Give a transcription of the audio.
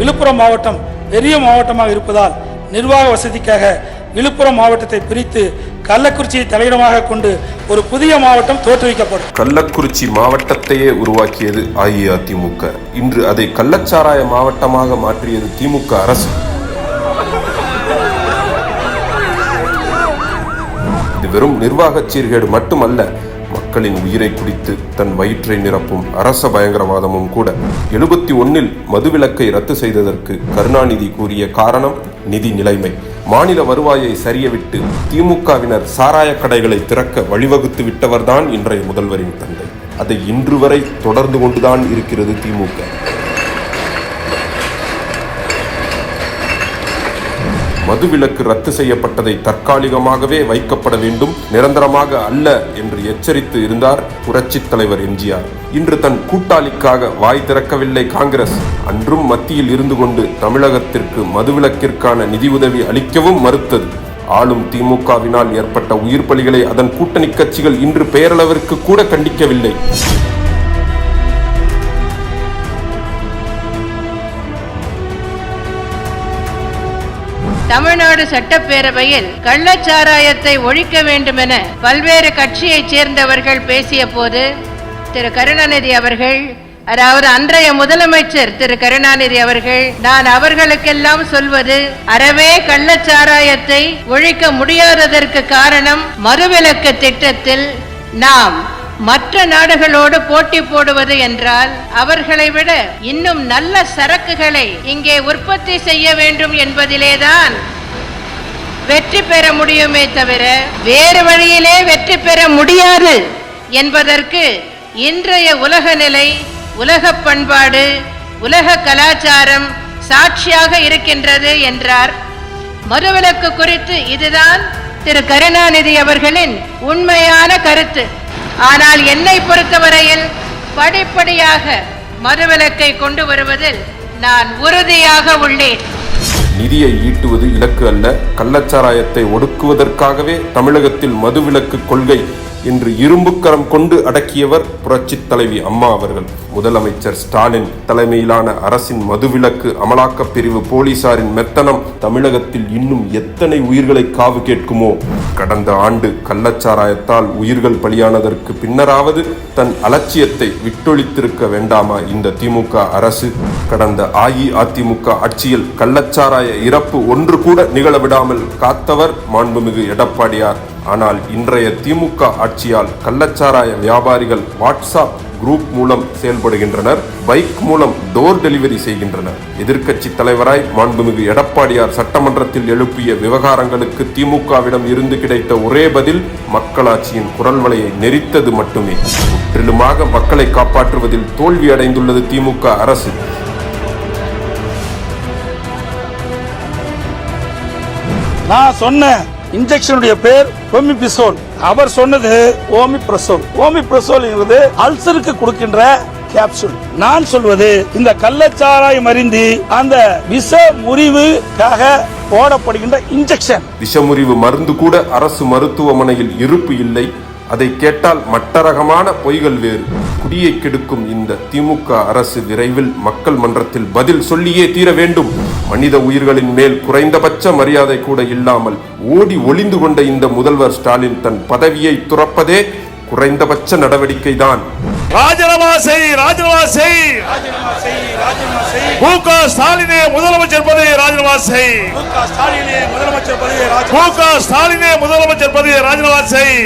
விழுப்புரம் மாவட்டம் பெரிய மாவட்டமாக இருப்பதால் நிர்வாக வசதிக்காக விழுப்புரம் மாவட்டத்தை பிரித்து கள்ளக்குறிச்சியை தலையிடமாக கொண்டு ஒரு புதிய மாவட்டம் தோற்றுவிக்கப்படும். கள்ளக்குறிச்சி மாவட்டத்தையே உருவாக்கியது அஇஅதிமுக. இன்று அதை கள்ளச்சாராய மாவட்டமாக மாற்றியது திமுக அரசு. இது வெறும் நிர்வாக சீர்கேடு மட்டுமல்ல மக்களின் உயிரை குடித்து தன் வயிற்றை நிரப்பும் அரச பயங்கரவாதமும் கூட எழுபத்தி ஒன்னில் மதுவிலக்கை ரத்து செய்ததற்கு கருணாநிதி கூறிய காரணம் நிதி நிலைமை. மாநில வருவாயை சரியவிட்டு திமுகவினர் சாராய கடைகளை திறக்க வழிவகுத்து விட்டவர்தான் இன்றைய முதல்வரின் தந்தை. அதை இன்று வரை தொடர்ந்து கொண்டுதான் இருக்கிறது திமுக. மதுவிலக்கு ரத்து செய்யப்பட்டதை தற்காலிகமாகவே வைக்கப்பட வேண்டும் நிரந்தரமாக அல்ல என்று எச்சரித்து இருந்தார் புரட்சித் தலைவர் எம்ஜிஆர். இன்று தன் கூட்டாளிக்காக வாய் திறக்கவில்லை காங்கிரஸ். அன்றும் மத்தியில் இருந்து கொண்டு தமிழகத்திற்கு மதுவிலக்கிற்கான நிதியுதவி அளிக்கவும் மறுத்தது. ஆளும் திமுகவினால் ஏற்பட்ட உயிர் பலிகளை அதன் கூட்டணி கட்சிகள் இன்று பெயரளவிற்கு கூட கண்டிக்கவில்லை. தமிழ்நாடு சட்டப்பேரவையில் கள்ளச்சாராயத்தை ஒழிக்க வேண்டுமென பல்வேறு கட்சியைச் சேர்ந்தவர்கள் பேசிய போது திரு கருணாநிதி அவர்கள் அதாவது அன்றைய முதலமைச்சர் திரு கருணாநிதி அவர்கள் நான் அவர்களுக்கெல்லாம் சொல்வது அறவே கள்ளச்சாராயத்தை ஒழிக்க முடியாததற்கு காரணம் மறுவிலக்கு திட்டத்தில் நாம் மற்ற நாடுகளோடு போட்டி போடுவது என்றால் அவர்களை விட இன்னும் நல்ல சரக்குகளை இங்கே உற்பத்தி செய்ய வேண்டும் என்பதிலேதான் வெற்றி பெற முடியுமே தவிர வேறு வழியிலே வெற்றி பெற முடியாது என்பதற்கு இன்றைய உலக நிலை உலக பண்பாடு உலக கலாச்சாரம் சாட்சியாக இருக்கின்றது என்றார். மறுவிலக்கு குறித்து இதுதான் திரு. கருணாநிதி அவர்களின் உண்மையான கருத்து. ஆனால் என்னை பொறுத்தவரையில் படிப்படியாக மறுவிலக்கை கொண்டு வருவதில் நான் உறுதியாக உள்ளேன். நிதியை ஈட்டுவது இலக்கு அல்ல கள்ளச்சாராயத்தை ஒடுக்குவதற்காகவே தமிழகத்தில் மதுவிலக்கு கொள்கை என்று இரும்புக்கரம் கொண்டு அடக்கியவர் புரட்சித் தலைவி அம்மா அவர்கள். முதலமைச்சர் ஸ்டாலின் தலைமையிலான அரசின் மதுவிலக்கு அமலாக்கப் பிரிவு போலீசாரின் மெத்தனம் தமிழகத்தில் இன்னும் எத்தனை உயிர்களை காவு கேட்குமோ? கடந்த ஆண்டு கள்ளச்சாராயத்தால் உயிர்கள் பலியானதற்கு பின்னராவது தன் அலட்சியத்தை விட்டொழித்திருக்க வேண்டாமா இந்த திமுக அரசு? கடந்த அஇஅதிமுக ஆட்சியில் கள்ளச்சாராய இறப்பு ஒன்று கூட நிகழ விடாமல் காத்தவர் மாண்புமிகு எடப்பாடியார் ஆனால் இன்றைய திமுக ஆட்சியால் கள்ளச்சாராய வியாபாரிகள் வாட்ஸ்அப் குரூப் மூலம் செயல்படுகின்றனர் பைக் மூலம் டோர் டெலிவரி செய்கின்றனர். எதிர்க்கட்சி தலைவராய் மாண்புமிகு எடப்பாடியார் சட்டமன்றத்தில் எழுப்பிய விவகாரங்களுக்கு திமுகவிடம் இருந்து கிடைத்த ஒரே பதில் மக்களாட்சியின் குரல் வலையை நெரித்தது மட்டுமே. முற்றிலுமாக மக்களை காப்பாற்றுவதில் தோல்வி அடைந்துள்ளது திமுக அரசு. நான் சொன்னேன் இன்ஜெக்ஷனுடைய பேர் ஓமிபிசோல் அவர் சொன்னது ஓமிப்ரசோல் ஓமிப்ரசோல்ங்கிறது அல்சருக்கு கொடுக்கின்ற கேப்சூல் நான் சொல்வது இந்த கள்ளச்சாராயம் மருந்தி அந்த விஷ முறிவுக்காக போடப்படுகின்ற இன்ஜெக்ஷன் விஷமுறிவு மருந்து கூட அரசு மருத்துவமனையில் இருப்பு இல்லை. அதை கேட்டால் மட்டரகமான பொய்கள் வேறு. குடியை கெடுக்கும் இந்த திமுக அரசு விரைவில் மக்கள் மன்றத்தில் பதில் சொல்லியே தீர வேண்டும். மனித உயிர்களின் மேல் குறைந்தபட்ச மரியாதை கூட இல்லாமல் ஓடி ஒளிந்து கொண்ட இந்த முதல்வர் ஸ்டாலின் தன் பதவியை துறப்பதே குறைந்தபட்ச நடவடிக்கைதான். ராஜினாமா செய் ராஜினாமா செய் மு க ஸ்டாலினே முதலமைச்சர் பதவியை ராஜினாமா செய் ஸ்டாலினே முதலமைச்சர் பதவியை மு க ஸ்டாலினே முதலமைச்சர் பதவியை ராஜினாமா செய்